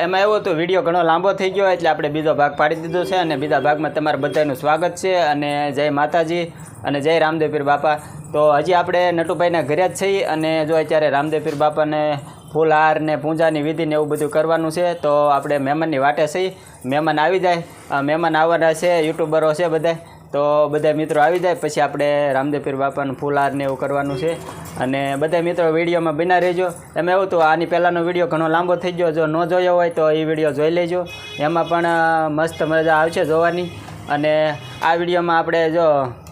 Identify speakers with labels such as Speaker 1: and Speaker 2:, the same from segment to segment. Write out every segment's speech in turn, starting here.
Speaker 1: એમાં એવું હતું, વીડિયો ઘણો લાંબો થઈ ગયો એટલે આપણે બીજો ભાગ પાડી દીધો છે અને બીજા ભાગમાં તમારા બધાનું સ્વાગત છે અને જય માતાજી અને જય રામદેવપીર બાપા. તો હજી આપણે નટુભાઈના ઘરે જ છીએ અને જો અત્યારે રામદેવપીર બાપાને ફૂલહાર ને પૂજાની વિધિ ને એવું બધું કરવાનું છે, તો આપણે મહેમાનની વાટે છીએ મહેમાન આવી જાય. મહેમાન આવવાના છે, યુટ્યુબરો છે બધા. તો બધા મિત્રો આવી જાય, પછી આપણે રામદેવપીર બાપાનું ફૂલહાર ને એવું કરવાનું છે. અને બધા મિત્રો વિડીયોમાં બિના રહેજો. એમ એવું તો આની પહેલાંનો વીડિયો ઘણો લાંબો થઈ ગયો, જો ન જોયો હોય તો એ વીડિયો જોઈ લેજો. એમાં પણ મસ્ત મજા આવશે જોવાની. અને આ વિડીયોમાં આપણે જો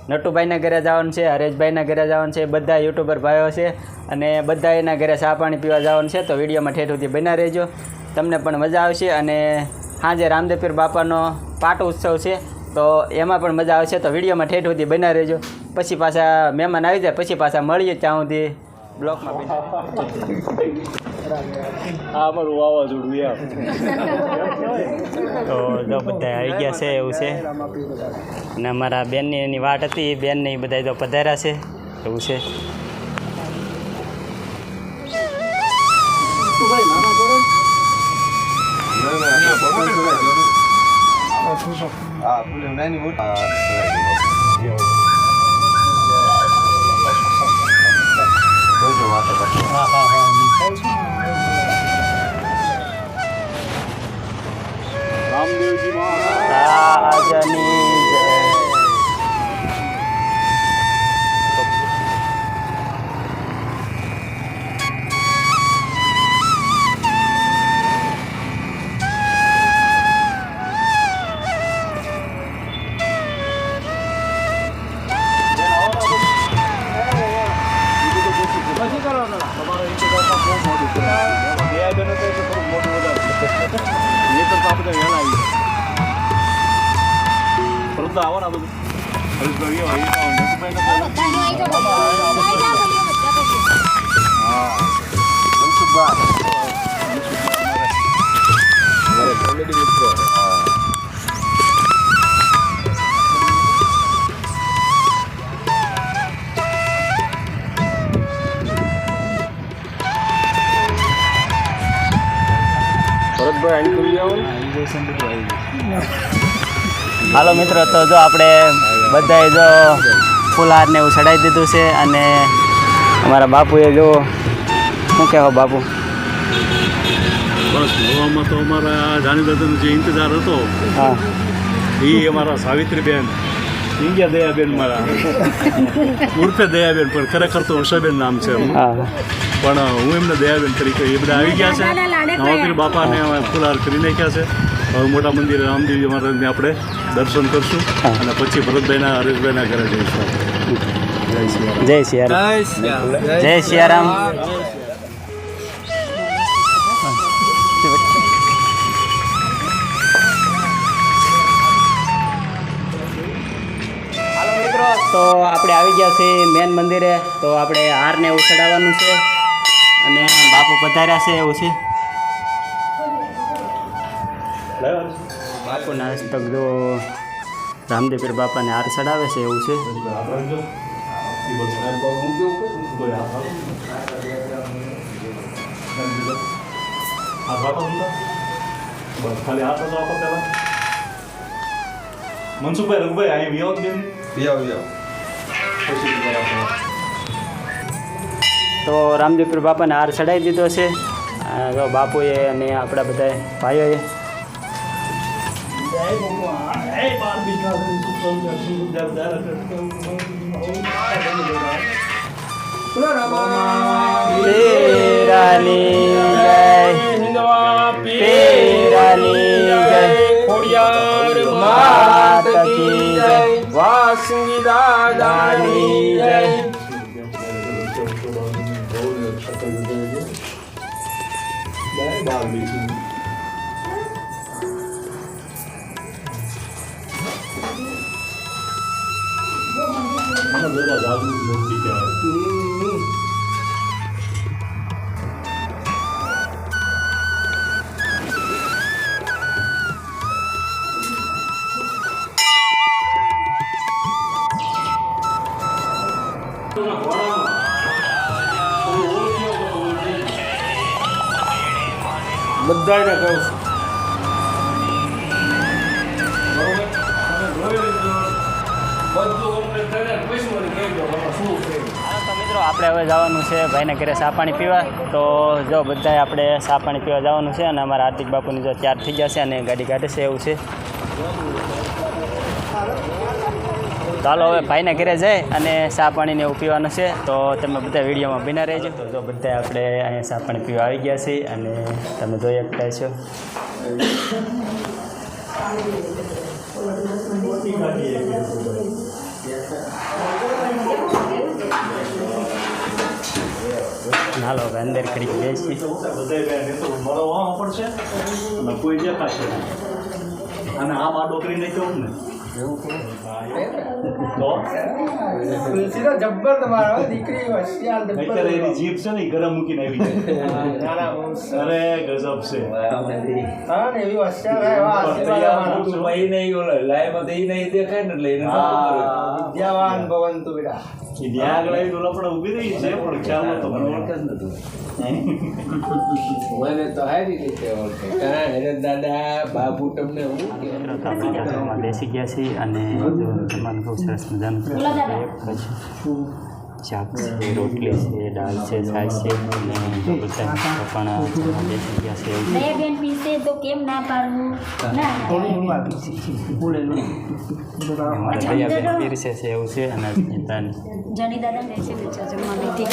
Speaker 1: નટુભાઈના ઘરે જવાનું છે, હરેશભાઈના ઘરે જવાનું છે, બધા યુટ્યુબર ભાઈઓ છે અને બધા એના ઘરે ચા પાણી પીવા જવાનું છે, તો વિડીયોમાં ઠેઠ સુધી બના રહેજો. તમને પણ મજા આવશે અને સાંજે રામદેવપીર બાપાનો પાટ ઉત્સવ છે, તો એમાં પણ મજા આવશે, તો વિડીયોમાં ઠેઠ સુધી બના રહેજો. પછી પાછા મહેમાન આવી જાય, પછી પાછા મળીએ ત્યાં સુધી. બ્લોકમાં
Speaker 2: આ અમારું વાવાઝોડું એમ.
Speaker 1: તો જો બધા આવી ગયા છે એવું છે. અને અમારા બેનની એની વાટ હતી એ બેનને એ બધા તો પધાર્યા છે. એવું છે.
Speaker 2: Ramdevji dawon apa tuh? Harus bagi wahyu tahun. Supaya nak. Tanya itu. Tanya apa dia macam apa sih? Ah, mencuba. Boleh dibuka. Perut berani kuliah. Ini saya sendiri.
Speaker 1: હાલો મિત્રો તો જો આપણે બધાએ જો ફૂલહારને એવું ચડાવી દીધું છે અને અમારા બાપુએ જો શું કહેવા બાપુ?
Speaker 2: બસ નવામાં તો અમારા જાણીદાદાનો જે ઇંતજાર હતો
Speaker 1: હા.
Speaker 2: એ અમારા સાવિત્રીબેન ઇન્ડિયા દયાબેન મારા ઉર્ફે દયાબેન પણ ખરેખર તો હર્ષાબેન નામ છે. પણ હું એમને દયાબેન તરીકે એ બધા આવી ગયા છે નવાપીર બાપાને અમે ફુલાર કરી નાખ્યા છે હવે મોટા મંદિરે રામદેવજી મહારાજને આપણે દર્શન કરશું અને પછી ભરતભાઈના હરેશભાઈના ઘરે જઈશું જય શ્રી
Speaker 1: જય સિયારામ જય સિયારામ તો આપણે આવી ગયા છીએ મેન મંદિરે. તો આપણે હારને એવું ચડાવવાનું છે. અને બાપુ પધાર્યા છે એવું છે. બાપુના હસ્તક જો રામદેવીર બાપાને હાર ચડાવે છે એવું છે.
Speaker 2: મનસુખભાઈ, રઘુભાઈ અહીં વિયો પછી બીજા
Speaker 1: તો રામદેવપુર બાપાને હાર ચડાવી દીધો છે બાપુએ અને આપણા બધા ભાઈઓએ પીરાની 왔습니다.
Speaker 3: 나니네. 내 마음이 하나 내가 나도 못 믿게 છે
Speaker 1: હા તો મિત્રો, આપણે હવે જવાનું છે ભાઈને ઘરે સા પાણી પીવા. તો જો બધાય આપણે સા પાણી પીવા જવાનું છે અને અમારા હાર્દિક બાપુની જો તૈયાર થઈ જશે અને ગાડી કાઢે છે એવું છે. ચાલો હવે ભાઈને ઘરે જાય અને ચા પાણીને એવું પીવાનું છે. તો તમે બધા વિડીયોમાં બિના રહેજો. તો જો બધા આપણે અહીંયા ચા પાણી પીવા આવી ગયા છીએ અને તમે જોઈ શકતા છો. હાલો, હવે અંદર કરી બેસી
Speaker 2: કોઈ. અને આમ આડો કરી નાખ્યો હોત ને તો
Speaker 4: તુલસીનો જબ્બર તમારો હો, દીકરી હોશિયાર જબ્બર.
Speaker 2: એની જીભ છે ને ગરમ મૂકીને આવી જાય. અરે ગજબ છે.
Speaker 4: હા ને એવી હોશિયાર હે, એવા આશીર્વાદ
Speaker 2: હા.
Speaker 4: વિદ્યાવાન ભવંતુ બેટા
Speaker 2: ન્યા આગળ આવી ઓલા પણ ઊભી રહી છે પણ ખ્યાલ નતો મને.
Speaker 3: મને તો સારી રીતે ઓળખે. કારણ એને દાદા બાપુ તમને હું
Speaker 1: બેસી ગયા છે અને જો જમવાનું બહુ સરસ મજાનું છે પછી. શાક છે રોટલી છે દાળ છે છાશ છે અને બધા પણ જમવા બેસી છે.
Speaker 5: બે બેન પીસે તો કેમ ના પાડવું? ના
Speaker 1: અમારા પીરસે છે એવું છે અને
Speaker 5: દાદા છે જમવા
Speaker 6: છે.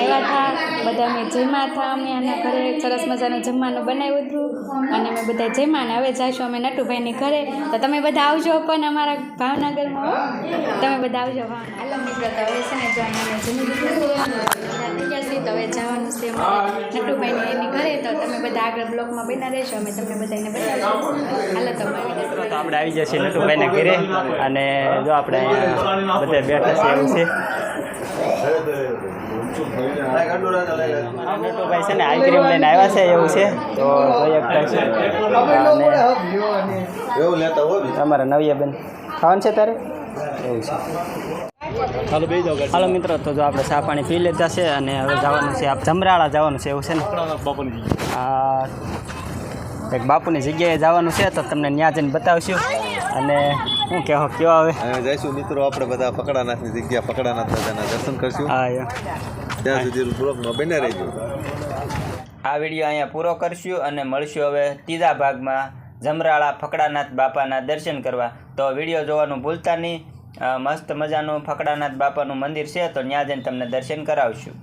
Speaker 6: આવ્યા હતા. બધા અમે જમ્યા હતા. અમે આના ઘરે સરસ મજાનું જમવાનું બનાવ્યું હતું. અને અમે બધા જમ્યા ને હવે જઈશું અમે નટુભાઈની ઘરે. તો તમે બધા આવજો પણ અમારા ભાવનગરમાં તમે બધા આવજો હાલો મિત્રો તો હવે છે ને જો અહીંયા જમી લીધું છે. અને બધા થઈ ગયા છીએ. તો હવે જવાનું છે નટુભાઈની એની ઘરે. તો તમે બધા આગળ બ્લોકમાં બના રહેશો. અમે તમને બધાને બતાવીશું. હાલો તો
Speaker 1: આપણે આવી જશે છીએ ઘરે. અને જો આપણે બધા બેઠા છે. એવું છે ને આઈસ્ક્રીમ લઈને આવ્યા છે એવું છે. તો જોઈ શકતા છે અને તમારા નવિયાબેન ખાવાનું છે તારે? એવું છે.
Speaker 2: હાલો બે જાઓ
Speaker 1: હાલો મિત્રો તો જો આપણે ચા પાણી પી લેતા છે અને હવે જવાનું છે આપ જમરાળા જવાનું છે એવું છે ને?
Speaker 2: બાપાની
Speaker 1: આ એક બાપુની જગ્યાએ જવાનું છે તો તમને ત્યાં જઈને બતાવશું. અને શું કહેવો કયો આવે
Speaker 7: હવે જઈશું મિત્રો આપણે બધા પકડાનાથની જગ્યા પકડાનાથ દાદાના દર્શન કરશું.
Speaker 1: હા.
Speaker 7: ત્યાં સુધી બ્લોગમાં બને રહેજો.
Speaker 1: આ વીડિયો અહીંયા પૂરો કરશું અને મળશું હવે ત્રીજા ભાગમાં જમરાળા ફકડાનાથ બાપાના દર્શન કરવા. તો વીડિયો જોવાનું ભૂલતા નહીં. મસ્ત મજાનું ફકડાનાથ બાપાનું મંદિર છે તો ત્યાં જઈને તમને દર્શન કરાવશું.